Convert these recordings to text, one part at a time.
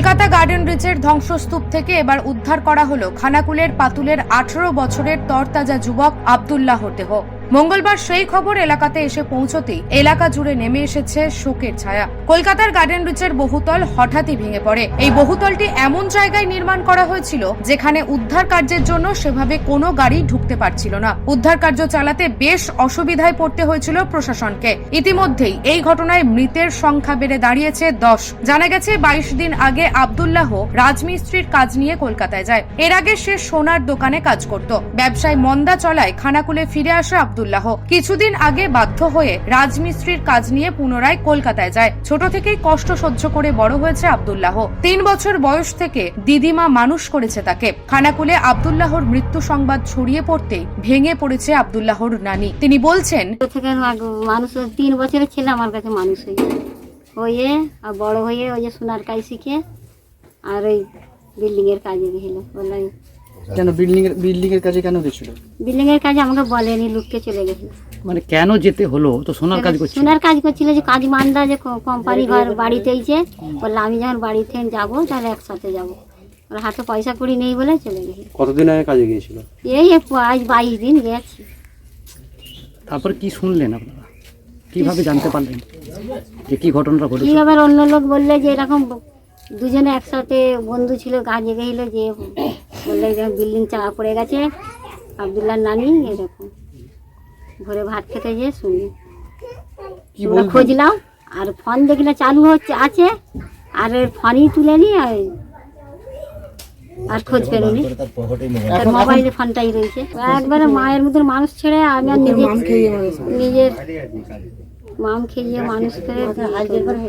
Kolkata garden রিচের ধ্বংসস্তূপ থেকে এবার উদ্ধার করা হলো খানাকুলের পাতুলের আঠারো বছরের তরতাজা যুবক আবদুল্লাহ দেহ। মঙ্গলবার সেই খবর এলাকাতে এসে পৌঁছতেই এলাকা জুড়ে নেমে এসেছে শোকের ছায়া। কলকাতার গার্ডেন রিচের বহুতল হঠাৎই ভেঙে পড়ে। এই বহুতলটি এমন জায়গায় নির্মাণ করা হয়েছিল যেখানে উদ্ধার কার্যের জন্য সেভাবে কোনো গাড়ি ঢুকতে পারছিল না। উদ্ধার কার্য চালাতে বেশ অসুবিধায় পড়তে হয়েছিল প্রশাসনকে। ইতিমধ্যেই এই ঘটনায় মৃতের সংখ্যা বেড়ে দাঁড়িয়েছে দশ। জানা গেছে, বাইশ দিন আগে আবদুল্লাহ রাজমিস্ত্রির কাজ নিয়ে কলকাতায় যায়। এর আগে সে সোনার দোকানে কাজ করত। ব্যবসায় মন্দা চলায় খানাকুলে ফিরে আসে আবদুল্লাহ। কিছুদিন আগে বাধ্য হয়ে রাজমিস্ত্রির কাজ নিয়ে পুনরায় কলকাতায় যায়। ছোট থেকেই কষ্ট সহ্য করে বড় হয়েছে আবদুল্লাহ। তিন বছর বয়স থেকে দিদিমা মানুষ করেছে তাকে। খানাকুলে আবদুল্লাহর মৃত্যু সংবাদ ছড়িয়ে পড়তেই ভেঙে পড়েছে আবদুল্লাহর নানি। তিনি বলছেন মানুষ তিন বছরের ছেলে আমার কাছে মানুষ হয়েছে হয়ে, আর বড় হয়ে ওই যে সোনার কাজ শিখে, আর ওই বিল্ডিং এর কাজে গেছিল বললাম কেন বিল্ডিং এর বিল্ডিং এর কাজে কেন গেছিল বিল্ডিং এর কাজে আমাকে বলেনি লুককে চলে গেছে। মানে কেন যেতে হলো? তো সোনার কাজ করছিল। সোনার কাজ করছিল যে কাজ মান্দা যে কোম্পানি ঘর বাড়িতেইছে বলল আমি যখন বাড়িতে যাব তাহলে একসাথে যাব। ওর হাতে পয়সা কড়ি নেই বলে চলে গেছে। কতদিন আগে কাজে গিয়েছিল? এই আজ বাইশ দিন গেছি। তারপর কি শুনলেন আপনারা? কীভাবে জানতে পারলেন যে কি ঘটনাটা ঘটেছে? আবার অন্য লোক বললে যে এরকম দুজনে একসাথে বন্ধু ছিল কাজে গেছিল যে বললে যে বিল্ডিং চাপা পড়ে গেছে। আবদুল্লাহ নানি এরকম। ভোরে ভাত খেতে যে শুনি কি খুঁজলাম আর ফোন দেখলে চালু হচ্ছে আছে। আর ফোনই তুলে নি আর আর খোঁজ তার এখন- মোবাইলে ফোনটাই রয়েছে। একবারে মায়ের মতন মানুষ ছেড়ে আমি আর নিজের নিজের মাম খেয়ে মানুষ করে হাজির করে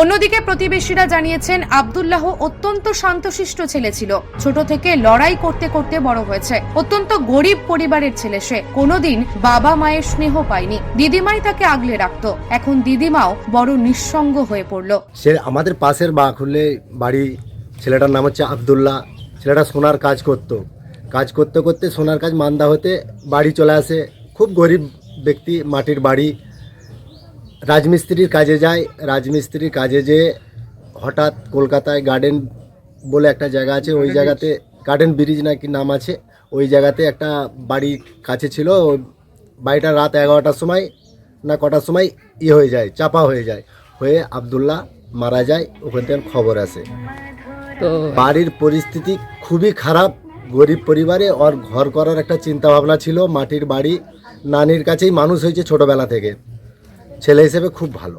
অন্যদিকে প্রতিবেশীরা জানিয়েছেন, আবদুল্লাহ অত্যন্ত শান্তশিষ্ট ছেলে ছিল। ছোট থেকে লড়াই করতে করতে বড় হয়েছে। অত্যন্ত গরিব পরিবারের ছেলে সে। কোনোদিন বাবা মায়ের স্নেহ পায়নি। দিদিমাই তাকে আগলে রাখতো। এখন দিদিমাও বড় নিঃসঙ্গ হয়ে পড়ল। সে আমাদের পাশের বাঁকুড়ে বাড়ি ছেলেটার নাম হচ্ছে আবদুল্লাহ। ছেলেটা সোনার কাজ করত। কাজ করতে করতে সোনার কাজ মান্দা হতে বাড়ি চলে আসে। খুব গরিব ব্যক্তি, মাটির বাড়ি। রাজমিস্ত্রির কাজে যায় রাজমিস্ত্রির কাজে যেয়ে হঠাৎ কলকাতায় গার্ডেন বলে একটা জায়গা আছে ওই জায়গাতে গার্ডেন ব্রিজ নাকি নাম আছে ওই জায়গাতে একটা বাড়ি কাছে ছিল বাড়িটা রাত এগারোটার সময় না কটার সময় ইয়ে হয়ে যায় চাপা হয়ে যায় হয়ে আবদুল্লাহ মারা যায় ওখান থেকে খবর আসে। তো বাড়ির পরিস্থিতি খুবই খারাপ গরিব পরিবারে ওর ঘর করার একটা চিন্তা ভাবনা ছিল মাটির বাড়ি নানির কাছেই মানুষ হয়েছে ছোটবেলা থেকে। ছেলে হিসেবে খুব ভালো।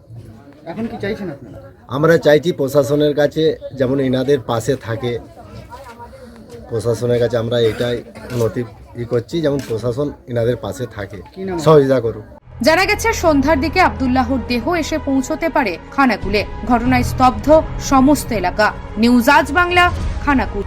এখন কি চাইছেন আপনারা? আমরা চাইছি প্রশাসনের কাছে যেমন ইনাদের পাশে থাকে প্রশাসনের কাছে আমরা এটাই নথি ই করছি যেমন প্রশাসন ইনাদের পাশে থাকে। সহযোগিতা করুক। জানা গেছে সন্ধ্যার দিকে আবদুল্লাহর দেহ এসে পৌঁছতে পারে খানাকুলে। ঘটনায় স্তব্ধ সমস্ত এলাকা। নিউজ আজ বাংলা খানাকুল।